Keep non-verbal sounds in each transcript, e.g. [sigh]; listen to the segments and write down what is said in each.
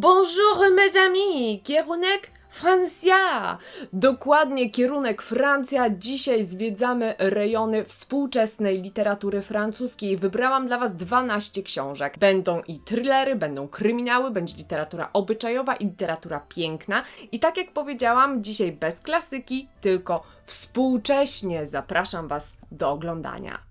Bonjour mes amis! Kierunek Francja! Dokładnie kierunek Francja. Dzisiaj zwiedzamy rejony współczesnej literatury francuskiej. Wybrałam dla Was 12 książek. Będą i thrillery, będą kryminały, będzie literatura obyczajowa i literatura piękna. I tak jak powiedziałam, dzisiaj bez klasyki, tylko współcześnie zapraszam Was do oglądania.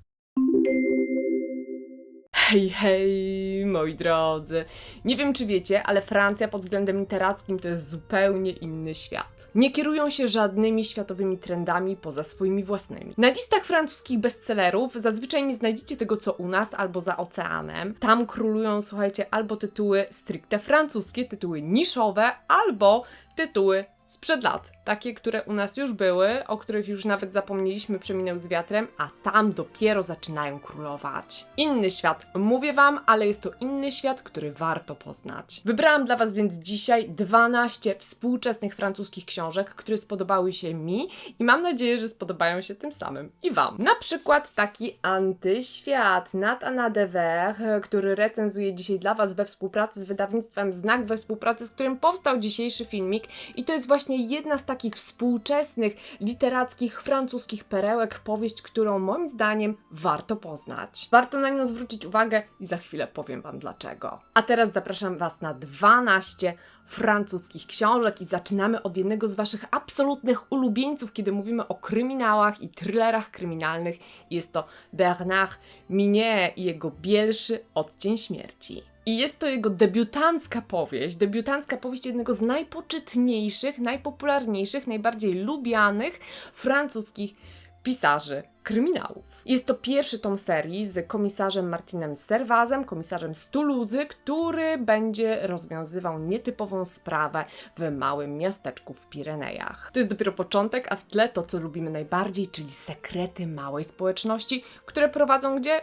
Hej, hej, moi drodzy. Nie wiem, czy wiecie, ale Francja pod względem literackim to jest zupełnie inny świat. Nie kierują się żadnymi światowymi trendami poza swoimi własnymi. Na listach francuskich bestsellerów zazwyczaj nie znajdziecie tego, co u nas albo za oceanem. Tam królują, słuchajcie, albo tytuły stricte francuskie, tytuły niszowe, albo tytuły sprzed lat. Takie, które u nas już były, o których już nawet zapomnieliśmy, przeminęły z wiatrem, a tam dopiero zaczynają królować. Inny świat, mówię Wam, ale jest to inny świat, który warto poznać. Wybrałam dla Was więc dzisiaj 12 współczesnych francuskich książek, które spodobały się mi i mam nadzieję, że spodobają się tym samym i Wam. Na przykład taki antyświat Natana Dever, który recenzuje dzisiaj dla Was we współpracy z wydawnictwem Znak, we współpracy z którym powstał dzisiejszy filmik i to jest właśnie jedna z takich współczesnych, literackich, francuskich perełek, powieść, którą moim zdaniem warto poznać. Warto na nią zwrócić uwagę i za chwilę powiem Wam dlaczego. A teraz zapraszam Was na 12 francuskich książek i zaczynamy od jednego z Waszych absolutnych ulubieńców, kiedy mówimy o kryminałach i thrillerach kryminalnych. Jest to Bernard Minier i jego Bielszy Odcień Śmierci. I jest to jego debiutancka powieść, debiutancka powieść jednego z najpoczytniejszych, najpopularniejszych, najbardziej lubianych francuskich pisarzy kryminałów. Jest to pierwszy tom serii z komisarzem Martinem Serwazem, komisarzem z Toulouse, który będzie rozwiązywał nietypową sprawę w małym miasteczku w Pirenejach. To jest dopiero początek, a w tle to, co lubimy najbardziej, czyli sekrety małej społeczności, które prowadzą gdzie?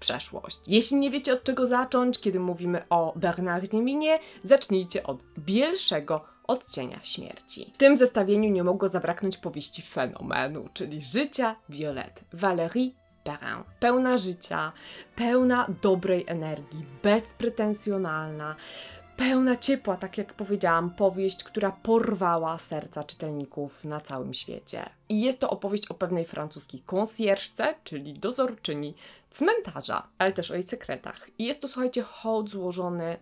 Przeszłość. Jeśli nie wiecie od czego zacząć, kiedy mówimy o Bernardzie Minie, zacznijcie od bielszego odcienia śmierci. W tym zestawieniu nie mogło zabraknąć powieści fenomenu, czyli życia Violette Valérie Perrin. Pełna życia, pełna dobrej energii, bezpretensjonalna, pełna ciepła, tak jak powiedziałam, powieść, która porwała serca czytelników na całym świecie. I jest to opowieść o pewnej francuskiej konsjerżce, czyli dozorczyni cmentarza, ale też o jej sekretach. I jest to, słuchajcie, hołd złożony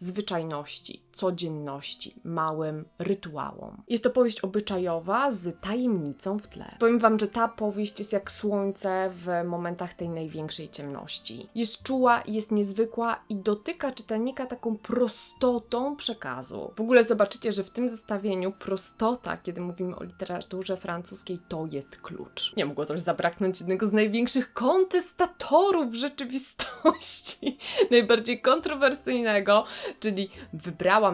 zwyczajności, codzienności, małym rytuałom. Jest to powieść obyczajowa z tajemnicą w tle. Powiem Wam, że ta powieść jest jak słońce w momentach tej największej ciemności. Jest czuła, jest niezwykła i dotyka czytelnika taką prostotą przekazu. W ogóle zobaczycie, że w tym zestawieniu prostota, kiedy mówimy o literaturze francuskiej, to jest klucz. Nie mogło też zabraknąć jednego z największych kontestatorów rzeczywistości, [laughs] najbardziej kontrowersyjnego, czyli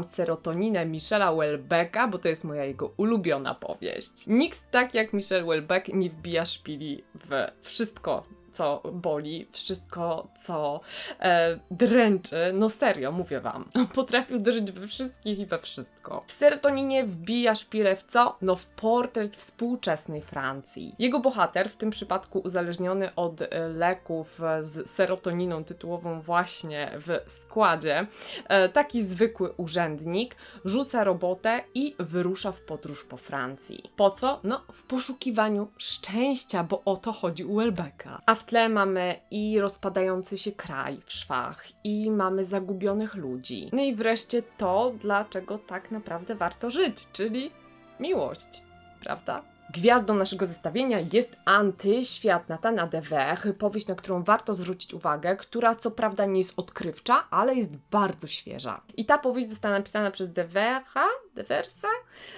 serotoninę Michela Welbecka, bo to jest moja jego ulubiona powieść. Nikt tak jak Michel Welbeck nie wbija szpili w wszystko, co boli, wszystko, co e, dręczy. No serio, mówię wam. [laughs] Potrafił uderzyć we wszystkich i we wszystko. W serotoninie wbija szpilę w co? No w portret współczesnej Francji. Jego bohater, w tym przypadku uzależniony od e, leków z serotoniną tytułową właśnie w składzie, e, taki zwykły urzędnik, rzuca robotę i wyrusza w podróż po Francji. Po co? No, w poszukiwaniu szczęścia, bo o to chodzi u Welbecka. A w tle mamy i rozpadający się kraj w szwach, i mamy zagubionych ludzi. No i wreszcie to, dlaczego tak naprawdę warto żyć, czyli miłość, prawda? Gwiazdą naszego zestawienia jest Antyświat Natana Dever, powieść, na którą warto zwrócić uwagę, która co prawda nie jest odkrywcza, ale jest bardzo świeża. I ta powieść została napisana przez Devera, Deversa,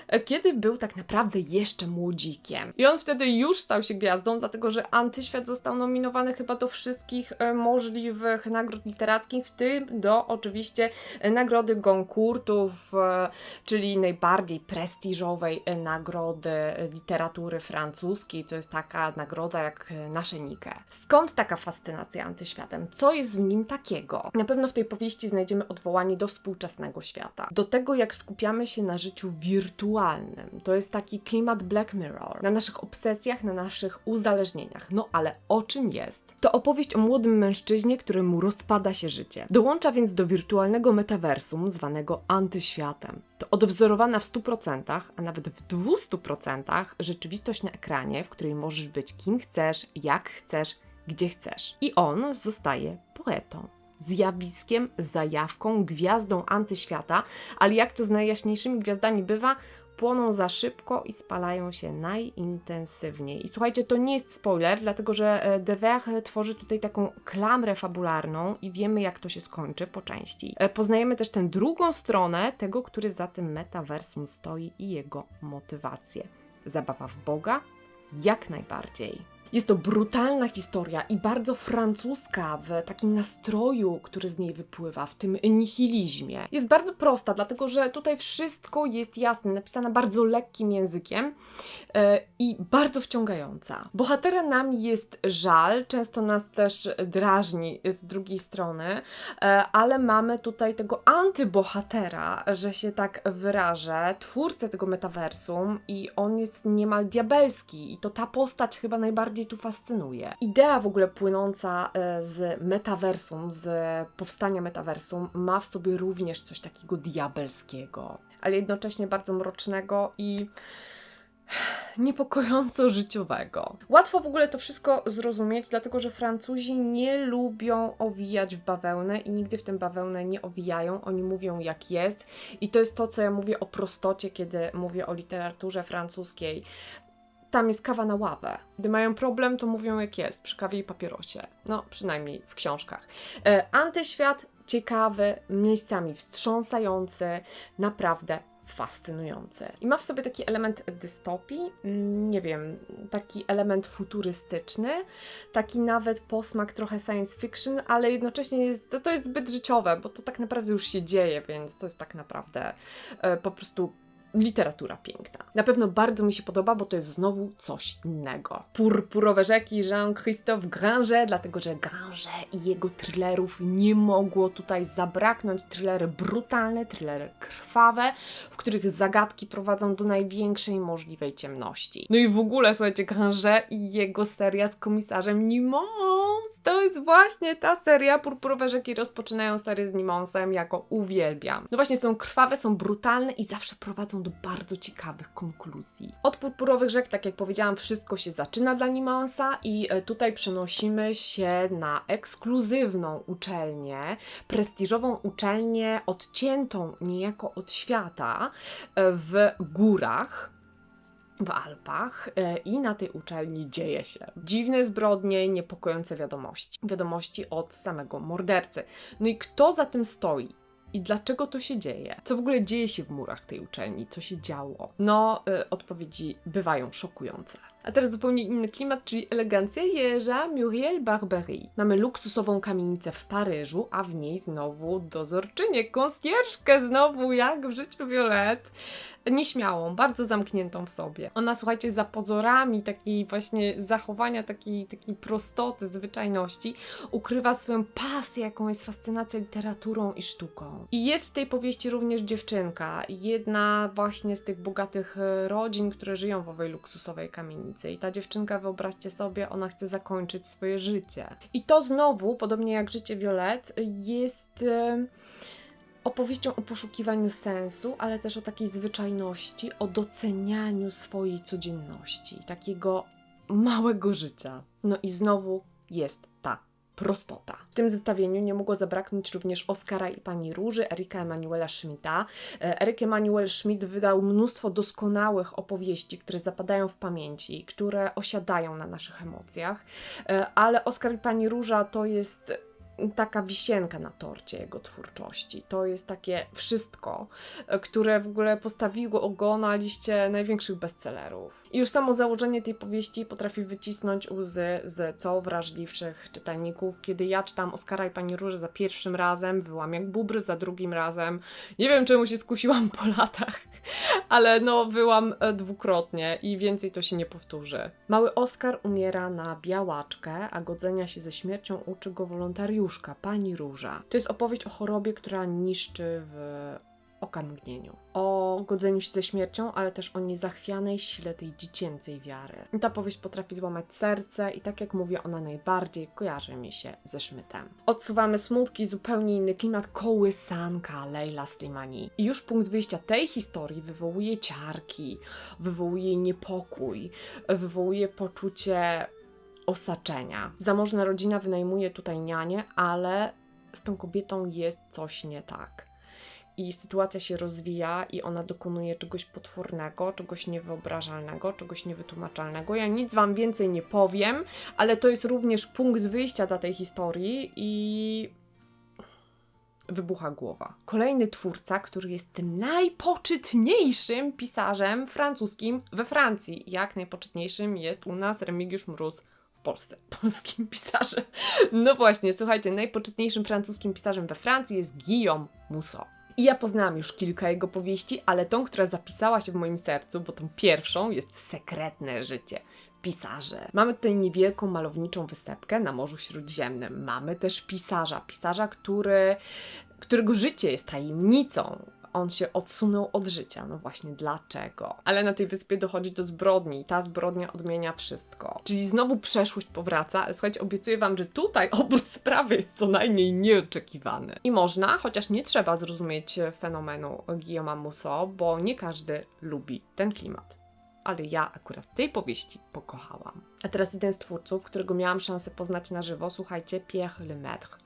e, kiedy był tak naprawdę jeszcze młodzikiem. I on wtedy już stał się gwiazdą, dlatego że Antyświat został nominowany chyba do wszystkich e, możliwych nagród literackich, w tym do oczywiście e, nagrody Goncourtów, e, czyli najbardziej prestiżowej nagrody literackiej literatury francuskiej, to jest taka nagroda jak e, nasze Nike. Skąd taka fascynacja antyświatem? Co jest w nim takiego? Na pewno w tej powieści znajdziemy odwołanie do współczesnego świata. Do tego, jak skupiamy się na życiu wirtualnym. To jest taki klimat Black Mirror. Na naszych obsesjach, na naszych uzależnieniach. No ale o czym jest? To opowieść o młodym mężczyźnie, któremu rozpada się życie. Dołącza więc do wirtualnego metaversum zwanego antyświatem. To odwzorowana w 100%, a nawet w 200% rzeczywistość na ekranie, w której możesz być kim chcesz, jak chcesz, gdzie chcesz. I on zostaje poetą. Zjawiskiem, zajawką, gwiazdą antyświata, ale jak to z najjaśniejszymi gwiazdami bywa, płoną za szybko i spalają się najintensywniej. I słuchajcie, to nie jest spoiler, dlatego że e, De Verre tworzy tutaj taką klamrę fabularną i wiemy, jak to się skończy po części. E, Poznajemy też tę drugą stronę tego, który za tym metaversum stoi i jego motywację. Zabawa w Boga? Jak najbardziej. Jest to brutalna historia i bardzo francuska w takim nastroju, który z niej wypływa, w tym nihilizmie. Jest bardzo prosta, dlatego że tutaj wszystko jest jasne, napisane bardzo lekkim językiem e, i bardzo wciągająca. Bohatera nam jest żal, często nas też drażni z drugiej strony, e, ale mamy tutaj tego antybohatera, że się tak wyrażę, twórcę tego metaversum i on jest niemal diabelski i to ta postać chyba najbardziej tu fascynuje. Idea w ogóle płynąca e, z metaversum, z powstania metaversum ma w sobie również coś takiego diabelskiego, ale jednocześnie bardzo mrocznego i [sighs] niepokojąco życiowego. Łatwo w ogóle to wszystko zrozumieć, dlatego że Francuzi nie lubią owijać w bawełnę i nigdy w tym bawełnę nie owijają. Oni mówią jak jest i to jest to, co ja mówię o prostocie, kiedy mówię o literaturze francuskiej. Tam jest kawa na ławę. Gdy mają problem, to mówią jak jest, przy kawie i papierosie. No, przynajmniej w książkach. E, antyświat ciekawy, miejscami wstrząsający, naprawdę fascynujący. I ma w sobie taki element dystopii, mm, nie wiem, taki element futurystyczny, taki nawet posmak trochę science fiction, ale jednocześnie jest, to, jest zbyt życiowe, bo to tak naprawdę już się dzieje, więc to jest tak naprawdę e, po prostu literatura piękna. Na pewno bardzo mi się podoba, bo to jest znowu coś innego. Purpurowe rzeki Jean-Christophe Granger, dlatego że Granger i jego thrillerów nie mogło tutaj zabraknąć. Thrillery brutalne, thrillery krwawe, w których zagadki prowadzą do największej możliwej ciemności. No i w ogóle, słuchajcie, Granger i jego seria z komisarzem Nimons. To jest właśnie ta seria. Purpurowe rzeki rozpoczynają serię z Nimonsem, jako uwielbiam. No właśnie, są krwawe, są brutalne i zawsze prowadzą do bardzo ciekawych konkluzji. Od purpurowych rzek, tak jak powiedziałam, wszystko się zaczyna dla Nimonsa i e, tutaj przenosimy się na ekskluzywną uczelnię, prestiżową uczelnię odciętą niejako od świata e, w górach w Alpach e, i na tej uczelni dzieje się dziwne zbrodnie, niepokojące wiadomości. Wiadomości od samego mordercy. No i kto za tym stoi? I dlaczego to się dzieje? Co w ogóle dzieje się w murach tej uczelni? Co się działo? No, y, odpowiedzi bywają szokujące. A teraz zupełnie inny klimat, czyli elegancja jeża Muriel Barbery. Mamy luksusową kamienicę w Paryżu, a w niej znowu dozorczynię, konsjerżkę znowu, jak w życiu Violet. Nieśmiałą, bardzo zamkniętą w sobie. Ona, słuchajcie, za pozorami takiej właśnie zachowania, takiej, takiej prostoty, zwyczajności, ukrywa swoją pasję, jaką jest fascynacja literaturą i sztuką. I jest w tej powieści również dziewczynka, jedna właśnie z tych bogatych e, rodzin, które żyją w owej luksusowej kamienicy. I ta dziewczynka, wyobraźcie sobie, ona chce zakończyć swoje życie. I to znowu, podobnie jak życie Violet, jest e, opowieścią o poszukiwaniu sensu, ale też o takiej zwyczajności, o docenianiu swojej codzienności, takiego małego życia. No i znowu jest ta prostota. W tym zestawieniu nie mogło zabraknąć również Oskara i Pani Róży, Erika Emanuela Schmidta. E, Erik Emanuel Schmidt wydał mnóstwo doskonałych opowieści, które zapadają w pamięci, które osiadają na naszych emocjach, E, ale Oskar i Pani Róża to jest taka wisienka na torcie jego twórczości. To jest takie wszystko, które w ogóle postawiło go na liście największych bestsellerów. I już samo założenie tej powieści potrafi wycisnąć łzy z co wrażliwszych czytelników. Kiedy ja czytam Oskara i Pani Róży za pierwszym razem, wyłam jak bubry za drugim razem. Nie wiem, czemu się skusiłam po latach, [laughs] ale no byłam e, dwukrotnie i więcej to się nie powtórzy. Mały Oskar umiera na białaczkę, a godzenia się ze śmiercią uczy go wolontariuszka, pani Róża. To jest opowieść o chorobie, która niszczy w okamgnieniu. O godzeniu się ze śmiercią, ale też o niezachwianej sile tej dziecięcej wiary. I ta powieść potrafi złamać serce i tak jak mówię, ona najbardziej kojarzy mi się ze Szmytem. Odsuwamy smutki, zupełnie inny klimat, kołysanka Leila Slimani. I już punkt wyjścia tej historii wywołuje ciarki, wywołuje niepokój, wywołuje poczucie osaczenia. Zamożna rodzina wynajmuje tutaj nianię, ale z tą kobietą jest coś nie tak. I sytuacja się rozwija, i ona dokonuje czegoś potwornego, czegoś niewyobrażalnego, czegoś niewytłumaczalnego. Ja nic Wam więcej nie powiem, ale to jest również punkt wyjścia dla tej historii i wybucha głowa. Kolejny twórca, który jest tym najpoczytniejszym pisarzem francuskim we Francji. Jak najpoczytniejszym jest u nas Remigiusz Mróz Polsce, [laughs] polskim pisarzem. No właśnie, słuchajcie, najpoczytniejszym francuskim pisarzem we Francji jest Guillaume Musso. I ja poznałam już kilka jego powieści, ale tą, która zapisała się w moim sercu, bo tą pierwszą jest Sekretne życie pisarze. Mamy tutaj niewielką malowniczą wysepkę na Morzu Śródziemnym. Mamy też pisarza, pisarza, który, którego życie jest tajemnicą. On się odsunął od życia. No właśnie dlaczego? Ale na tej wyspie dochodzi do zbrodni i ta zbrodnia odmienia wszystko. Czyli znowu przeszłość powraca, ale słuchajcie, obiecuję wam, że tutaj obrót sprawy jest co najmniej nieoczekiwany. I można, chociaż nie trzeba zrozumieć fenomenu Guillaume'a Musso, bo nie każdy lubi ten klimat ale ja akurat tej powieści pokochałam. A teraz jeden z twórców, którego miałam szansę poznać na żywo, słuchajcie, Pierre Lemaitre.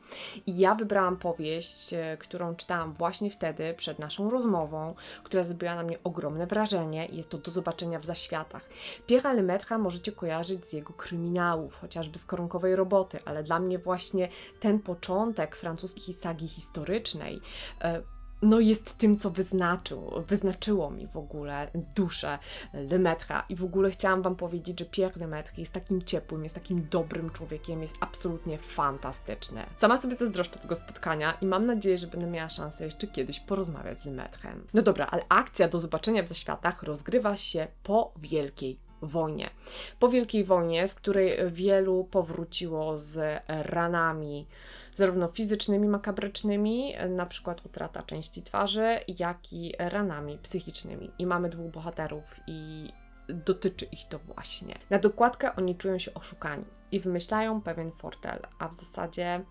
I ja wybrałam powieść, e, którą czytałam właśnie wtedy, przed naszą rozmową, która zrobiła na mnie ogromne wrażenie i jest to do zobaczenia w zaświatach. Pierre'a Lemaitre możecie kojarzyć z jego kryminałów, chociażby z Koronkowej Roboty, ale dla mnie właśnie ten początek francuskiej sagi historycznej e, no jest tym, co wyznaczył, wyznaczyło mi w ogóle duszę Lemaitre i w ogóle chciałam Wam powiedzieć, że Pierre Lemaitre jest takim ciepłym, jest takim dobrym człowiekiem, jest absolutnie fantastyczny. Sama sobie zazdroszczę tego spotkania i mam nadzieję, że będę miała szansę jeszcze kiedyś porozmawiać z Lemaitrem. No dobra, ale akcja do zobaczenia w zaświatach rozgrywa się po Wielkiej wojnie. Po Wielkiej Wojnie, z której wielu powróciło z ranami, zarówno fizycznymi, makabrycznymi, na przykład utrata części twarzy, jak i ranami psychicznymi. I mamy dwóch bohaterów i dotyczy ich to właśnie. Na dokładkę oni czują się oszukani i wymyślają pewien fortel, a w zasadzie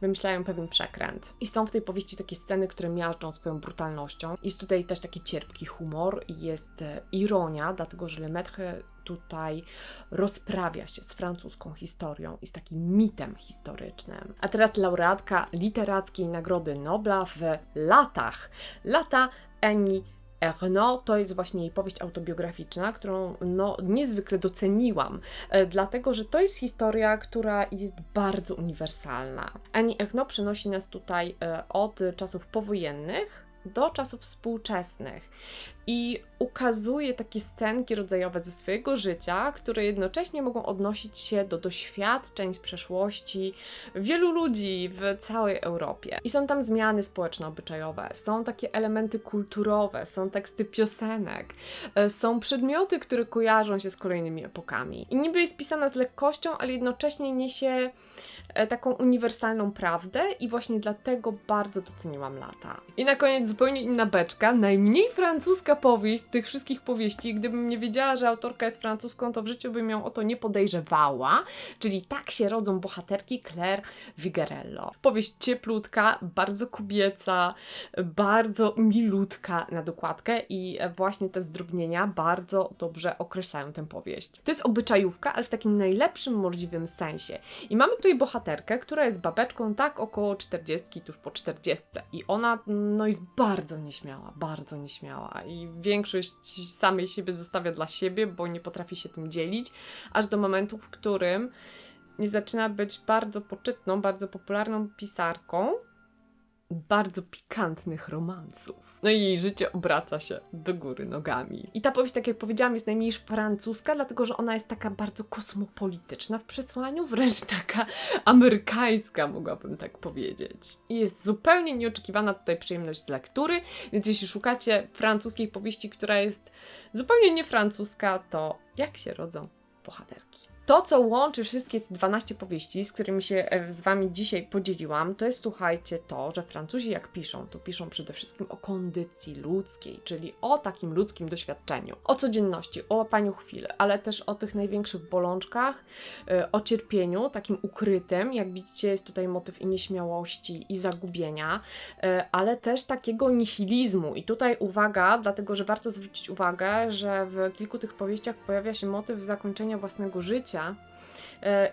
wymyślają pewien przekręt. I są w tej powieści takie sceny, które miażdżą swoją brutalnością. Jest tutaj też taki cierpki humor, jest e, ironia, dlatego że Lemaitre tutaj rozprawia się z francuską historią i z takim mitem historycznym. A teraz laureatka literackiej Nagrody Nobla w latach. Lata Eni Erno to jest właśnie jej powieść autobiograficzna, którą no, niezwykle doceniłam, e, dlatego że to jest historia, która jest bardzo uniwersalna. Annie Erno przynosi nas tutaj e, od czasów powojennych do czasów współczesnych i ukazuje takie scenki rodzajowe ze swojego życia, które jednocześnie mogą odnosić się do doświadczeń z przeszłości wielu ludzi w całej Europie. I są tam zmiany społeczno-obyczajowe, są takie elementy kulturowe, są teksty piosenek, e, są przedmioty, które kojarzą się z kolejnymi epokami. I niby jest pisana z lekkością, ale jednocześnie niesie e, taką uniwersalną prawdę i właśnie dlatego bardzo doceniłam lata. I na koniec zupełnie inna beczka, najmniej francuska powieść tych wszystkich powieści. Gdybym nie wiedziała, że autorka jest francuską, to w życiu bym ją o to nie podejrzewała. Czyli tak się rodzą bohaterki Claire Vigarello. Powieść cieplutka, bardzo kobieca, bardzo milutka na dokładkę i właśnie te zdrobnienia bardzo dobrze określają tę powieść. To jest obyczajówka, ale w takim najlepszym możliwym sensie. I mamy tutaj bohaterkę, która jest babeczką tak około 40, tuż po 40 i ona no jest bardzo nieśmiała, bardzo nieśmiała i większość samej siebie zostawia dla siebie, bo nie potrafi się tym dzielić, aż do momentu, w którym nie zaczyna być bardzo poczytną, bardzo popularną pisarką bardzo pikantnych romansów. No i jej życie obraca się do góry nogami. I ta powieść, tak jak powiedziałam, jest najmniej francuska, dlatego że ona jest taka bardzo kosmopolityczna w przesłaniu, wręcz [laughs] taka amerykańska, mogłabym tak powiedzieć. I jest zupełnie nieoczekiwana tutaj przyjemność lektury, więc jeśli szukacie francuskiej powieści, która jest zupełnie niefrancuska, to jak się rodzą bohaterki. To, co łączy wszystkie te 12 powieści, z którymi się e, z Wami dzisiaj podzieliłam, to jest, słuchajcie, to, że Francuzi jak piszą, to piszą przede wszystkim o kondycji ludzkiej, czyli o takim ludzkim doświadczeniu, o codzienności, o łapaniu chwil, ale też o tych największych bolączkach, e, o cierpieniu, takim ukrytym. Jak widzicie, jest tutaj motyw i nieśmiałości, i zagubienia, e, ale też takiego nihilizmu. I tutaj uwaga, dlatego że warto zwrócić uwagę, że w kilku tych powieściach pojawia się motyw zakończenia własnego życia. E,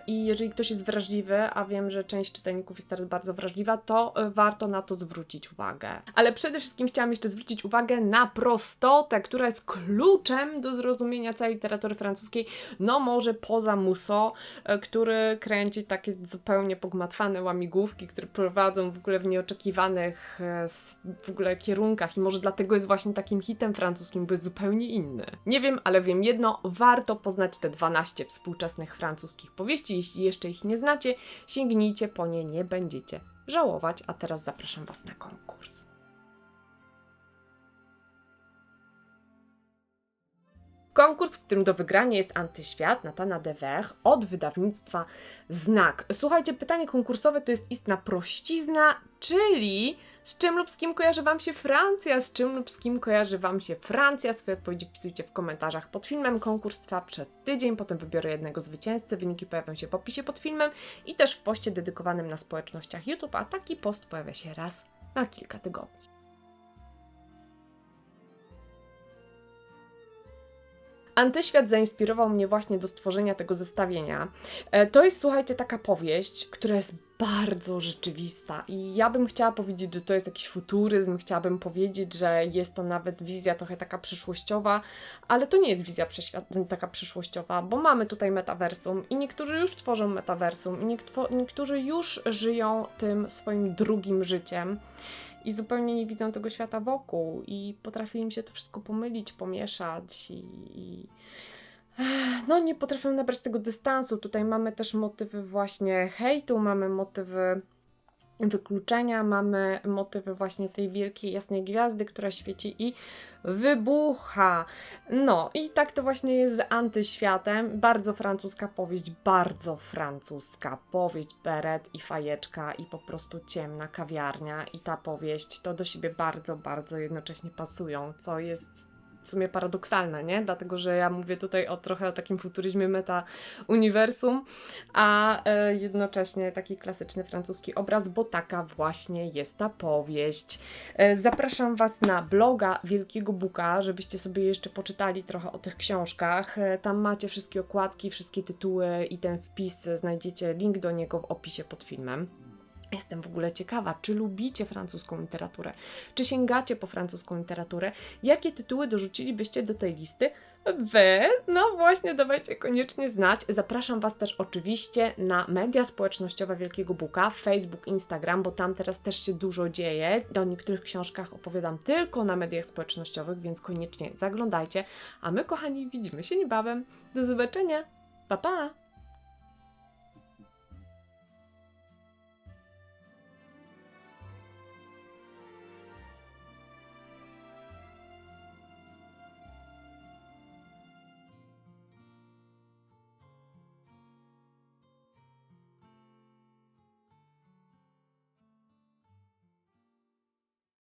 I jeżeli ktoś jest wrażliwy, a wiem, że część czytelników jest teraz bardzo wrażliwa, to e, warto na to zwrócić uwagę. Ale przede wszystkim chciałam jeszcze zwrócić uwagę na prostotę, która jest kluczem do zrozumienia całej literatury francuskiej, no może poza Musso, e, który kręci takie zupełnie pogmatwane łamigłówki, które prowadzą w ogóle w nieoczekiwanych e, w ogóle kierunkach i może dlatego jest właśnie takim hitem francuskim, bo jest zupełnie inny. Nie wiem, ale wiem jedno, warto poznać te 12 współczesnych francuskich powieści. Jeśli jeszcze ich nie znacie, sięgnijcie po nie, nie będziecie żałować. A teraz zapraszam Was na konkurs. Konkurs, w którym do wygrania jest Antyświat Natana Dever od wydawnictwa Znak. Słuchajcie, pytanie konkursowe to jest istna prościzna, czyli z czym lub z kim kojarzy Wam się Francja? Z czym lub z kim kojarzy Wam się Francja? Swoje odpowiedzi wpisujcie w komentarzach pod filmem. Konkurs trwa przez tydzień, potem wybiorę jednego zwycięzcę. Wyniki pojawią się w opisie pod filmem i też w poście dedykowanym na społecznościach YouTube, a taki post pojawia się raz na kilka tygodni. Antyświat zainspirował mnie właśnie do stworzenia tego zestawienia. E, To jest, słuchajcie, taka powieść, która jest bardzo rzeczywista. I ja bym chciała powiedzieć, że to jest jakiś futuryzm, chciałabym powiedzieć, że jest to nawet wizja trochę taka przyszłościowa, ale to nie jest wizja taka przyszłościowa, bo mamy tutaj metaversum i niektórzy już tworzą metaversum i niektórzy już żyją tym swoim drugim życiem i zupełnie nie widzą tego świata wokół i potrafi im się to wszystko pomylić, pomieszać i, i no nie potrafią nabrać tego dystansu. Tutaj mamy też motywy właśnie hejtu, mamy motywy wykluczenia, mamy motywy właśnie tej wielkiej jasnej gwiazdy, która świeci i wybucha. No i tak to właśnie jest z antyświatem. Bardzo francuska powieść, bardzo francuska powieść, beret i fajeczka i po prostu ciemna kawiarnia i ta powieść to do siebie bardzo, bardzo jednocześnie pasują, co jest w sumie paradoksalne, nie? Dlatego, że ja mówię tutaj o trochę o takim futuryzmie meta-uniwersum, a e, jednocześnie taki klasyczny francuski obraz, bo taka właśnie jest ta powieść. E, zapraszam Was na bloga Wielkiego Buka, żebyście sobie jeszcze poczytali trochę o tych książkach. E, tam macie wszystkie okładki, wszystkie tytuły i ten wpis, znajdziecie link do niego w opisie pod filmem. Jestem w ogóle ciekawa, czy lubicie francuską literaturę, czy sięgacie po francuską literaturę, jakie tytuły dorzucilibyście do tej listy Wy, no właśnie, dawajcie koniecznie znać. Zapraszam Was też oczywiście na media społecznościowe Wielkiego Buka, Facebook, Instagram, bo tam teraz też się dużo dzieje. O niektórych książkach opowiadam tylko na mediach społecznościowych, więc koniecznie zaglądajcie. A my, kochani, widzimy się niebawem. Do zobaczenia. Pa, pa!